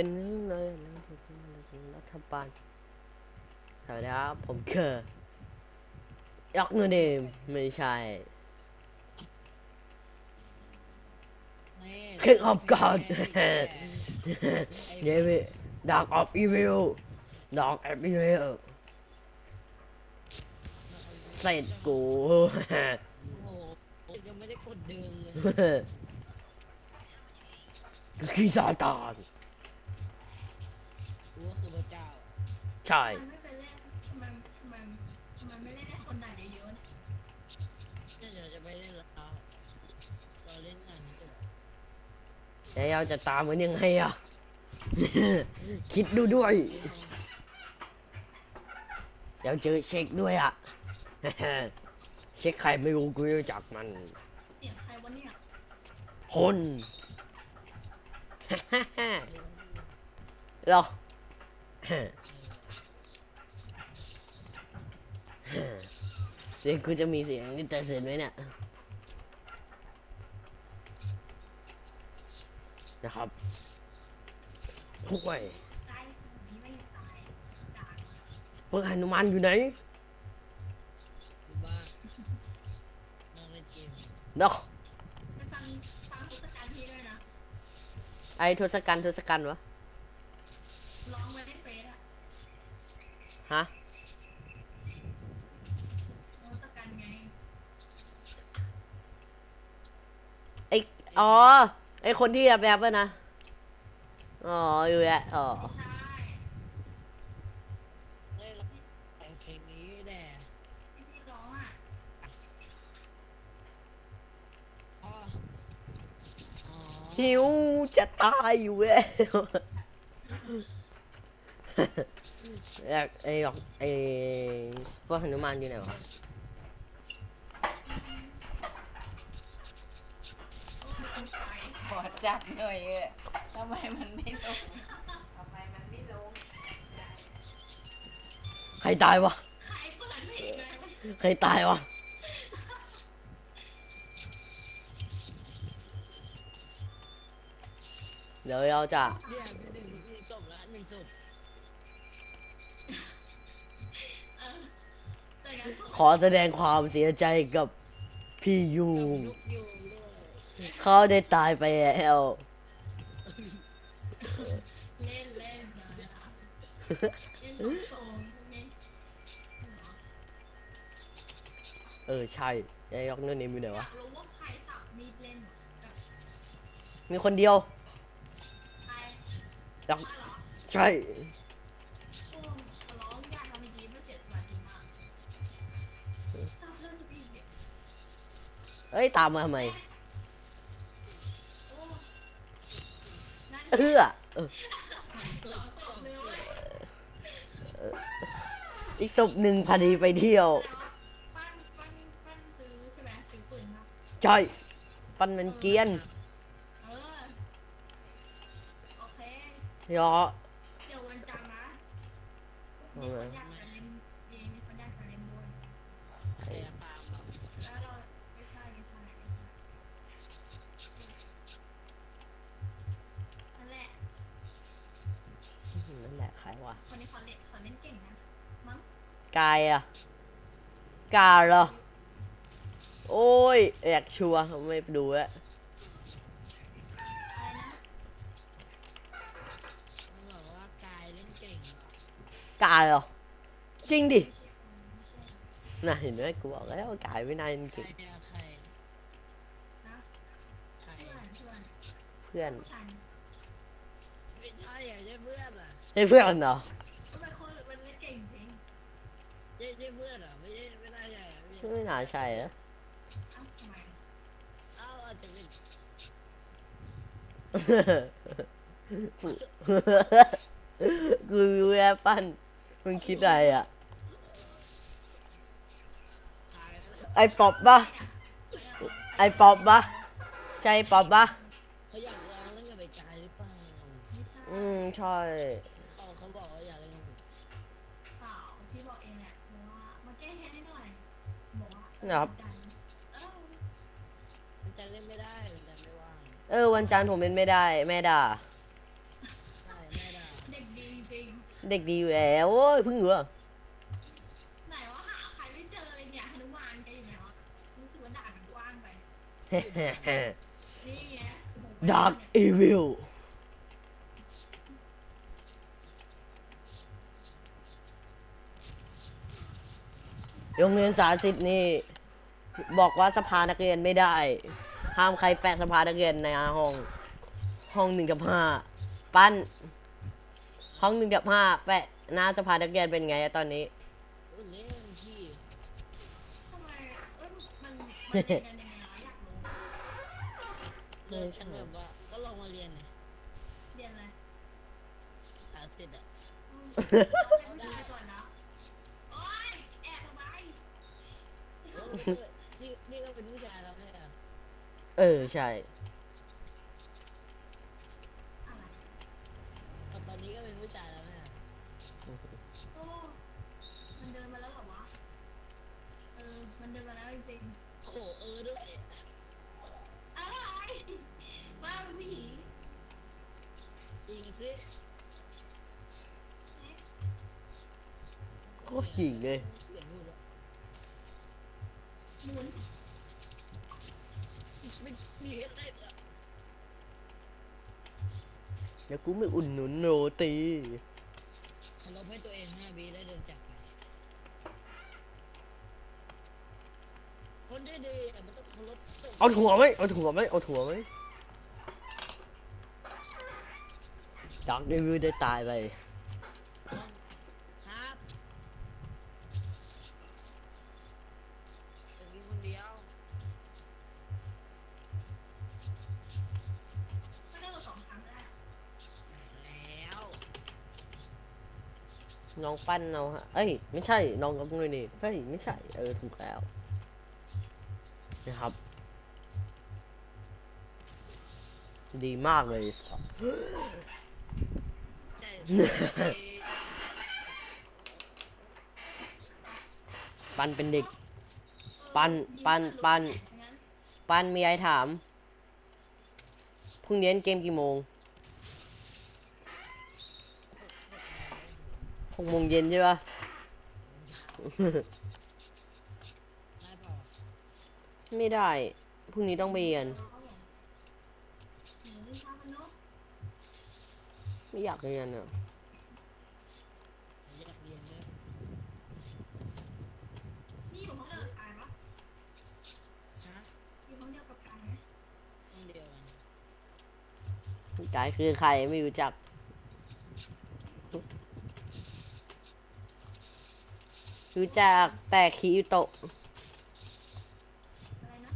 เป็นเรื่องเลยนะรัฐบาลสวัสดีครับผมคือยักษ์นูเนมไม่ใช่ King of God เดวิด Dark of Evil Dark of Evil เสร็จกูยังไม่ได้กดดินเลยคือซาตาน ใช่ มันไม่ไปเล่นทำไมทำไมทำไมไม่เล่นให้คนด่าเยอะๆเนี่ยเนี่ยเดี๋ยวจะไปเล่นแล้วเราเล่นงานนี้ด้วยแล้วเราจะตามมันยังไงอะ คิดดูด้วยเดี๋ยวเจอเช็คด้วยอะ เช็คใครไม่รู้กูรู้จักมัน เสียงใครวะเนี่ยคน เหรอ เสียงกูจะมีเสียงนี่แต่เสียงไหมเนี่ยนะครับทุกวัยตายนี้ไม่ตายด่าพวกหนุมานอยู่ไหนอยู่บ้านนั่งเล่นเกมเนาะไปฟังฟังพุทธการพี่ด้วยนะไอ้ทศกัณฐ์ทศกัณฐ์วะร้องไว้ในเฟซอะฮะ พุทธการไง ไอ๋อ ไอคนที่แบบแบบนะ อ๋อ อยู่แล้วอ๋อใช่เล่นแต่งเพลงนี้แน่องอะอ๋ออ๋อหิวจะตายอยู่แล้วอยากไอหรอกไอพวกหนุมานอยู่ไหนวะ ขอจับหน่อยเออทำไมมันไม่ลงทำไมมันไม่ลงใครตายวะ ใครตายวะ เดี๋ยวเราจะเนี่ยหนึ่งหนึ่งศพล้วหนึ่งศพเอจอกันขอแสดงความเสียใจกับพี่ยูลูกยูด้วย เขาได้ตายไปแล้ว เล่นเล่นนะคะเล่นลูกโป่งพวกนี้เออ ใช่ไอ้ยอกเนอร์เนมอยู่ไหนวะอยากรู้ว่าใครสับมีดเล่นกับมีคนเดียวใครยอกว่าเหรอใช่โอ้ขอร้องอย่าทำอย่างนี้ไม่เสียสมาธิมากทำเรื่องที่เด็กเอ้ย ตามมาทำไม เอื้อเออสองศพเลยเว้ยอีกศพหนึ่งพอดีไปเที่ยว ปั้นปั้นปั้นซื้อใช่ไหมซื้อปืนมาใช่ปันมันเกรียนเออ โอเค ยอ เดี๋ยววันจันทร์นะมีคนอยากจะเล่นเองมีคนอยากจะเล่นด้วย ใครจะตามเรา แล้วเราไม่ใช่ไม่ใช่นั่นแหละ นั่นแหละใคร วะคนนี้เขาเล่นเขาเล่นเก่งนะมั้งกายอะกาเหรอ โอ้ยอยากชัวร์ไม่ไปดูแล้วอะไรนะเขาบอกว่ากายเล่นเก่งเหรอกาเหรอ จริงดิ ไม่ใช่ไม่ใช่น่ะเห็นไหมกูบอกแล้วว่ากายไม่นายจใครริงอะใครนะใครเพื่อนเพื่อนเพื่อนผู้ชายไม่ใช่อะใช่เพื่อนอะ ใช่เพื่อนเหรอก็เป็นคนมันเล่นเก่งจริงใช่ใช่เพื่อนอะไม่ใช่ไม่น่าใช่อะไม่ใช่ไม่น่าใช่นะเอ้าทำไมเอ้าอาจจะเป็นกูรู้แล้วปั้นมึงคิดอะไรอะ ตายแล้วไอป๊อปปะไอป๊อปปะใช่ป๊อปปะเขาอยากลองเล่นกับไอ้กายหรือเปล่าไม่ใช่อืมใช่ นะครับเออมันจะเล่นไม่ได้มันจะไม่ว่างเออ วันจันทร์ผมเป็นไม่ได้แม่ด่า ใช่เด็กดีอยู่แล้วโอ้ยเพึ่งเหรอไหนว่าหาใครไม่เจอเลยเนี่ยฮนุมานแกอยู่ไหนวะรู้สึกว่าด่านมันกว้างไป นี่ไง Dark Evil โรงเรียนสาธิตนี่ บอกว่าสภานักเรียนไม่ได้ ห้ามใครแปะสภานักเรียนในห้อง ห้องหนึ่งกับห้าปั้น ห้องหนึ่งกับห้าแปะหน้าสภานักเรียนเป็นไงอะตอนนี้โอ้ยเล่นพี่ทำไมเอ้ยมันมันเรียนกันยังไงวะอยากรู้เลยฉันแบบว่าก็ลองมาเรียนไงเรียนอะไรสาธิตอะ เอาไปก่อนนะ นี่นี่ก็เป็นผู้ชายแล้วแม่เออใช่ ตอนนี้ก็เป็นผู้ชายแล้วแม่โอ้มันเดินมาแล้วเหรอวะ เออ มันเดินมาแล้วจริงโขเออด้วยๆอะไรว่าเป็นผู้หญิงจริงสิโคตรหญิงเลย เปลี่ยนพูดแล้ว หมุนไม่มีอะไรละเดี๋ยวกูไม่อุ่นหนุนโรตีเคารพให้ตัวเองห้าวิแล้วเดินจากไปคนที่ดีอะมันต้องเคารพตัวเอาถั่วไหมเอาถั่วไหมเอาถั่วไหมดักเดวิลได้ตายไป ครับจะกินคนเดียว มันเดินมาสองครั้งได้ แล้ว น้องปั้นเอาฮะ เอ้ย ไม่ใช่ น้องกับมือนี่เฮ้ย ไม่ใช่ เออ ถูกแล้ว นะครับ ดีมากเลยใช่ปั้นเป็นเด็ก ปั้นปั้นปั้นปั้นมีอะไรถาม พรุ่งนี้เล่นเกมกี่โมง หกโมงเย็นใช่ปะได้เปล่าไม่ได้พรุ่งนี้ต้องไปเรียนเขาบอกหนูนี่ช้ามันเนาะไม่อยากเรียนอะอยากเรียนด้วยนี่อยู่ห้องเดียวกับกายปะฮะอยู่ห้องเดียวกับกายไหมห้องเดียวกันกายคือใครไม่รู้จัก รู้จักแต่คิโตะอะไรนะ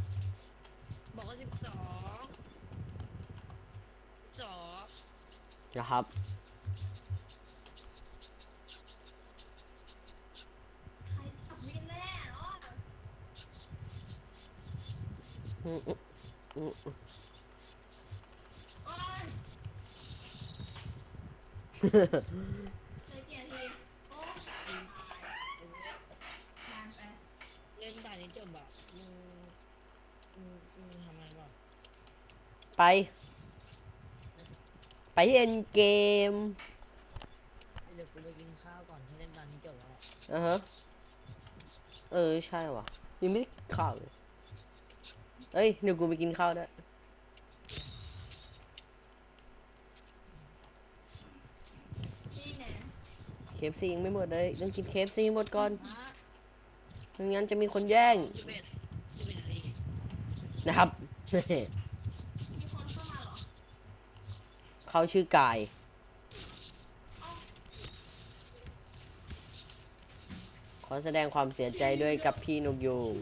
บอกว่าสิบสองสองนะครับ ใครขับวินแน่เนาะอืมอืมอืมโอ๊ยเคยเกียร์ทีโอ้ตายนานไป เล่นด่านนี้จบแบบมึงมึงมึงทำอะไรบ้าง ไป ไปเล่นเกมเดี๋ยวกูไปกินข้าวก่อนที่เล่นด่านนี้จบแล้วอะฮะ เออ ใช่ว่ะยังไม่ได้ข้าวเลยเอ้ยเดี๋ยวกูไปกินข้าวด้วยนี่ไงเคฟซียังไม่หมดเลยต้องกินเคฟซีหมดก่อนฮะไม่งั้นจะมีคนแย่งสิบเอ็ดสิบเอ็ดนาทีนะครับ มีคนเข้ามาเหรอ เขาชื่อกาย ขอแสดงความเสียใจด้วยกับพี่นกยูง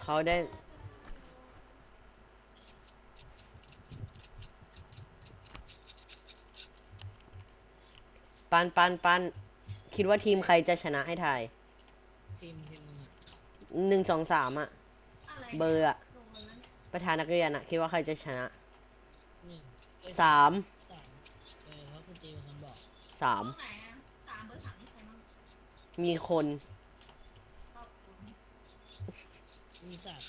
เขาได้ปันปันปันคิดว่าทีมใครจะชนะให้ทายทีมทีมมึงอะหนึ่งสองสามอะอะไรเบอร์อะ ประธานนักเรียนอะคิดว่าใครจะชนะหนึ่งเอ้ยสามสามเออเพราะคุณจีเป็นคนบอกสามห้องไหนอะสามเบอร์สามนี่ใครบ้างมีคนขอบคุณมีสัตว์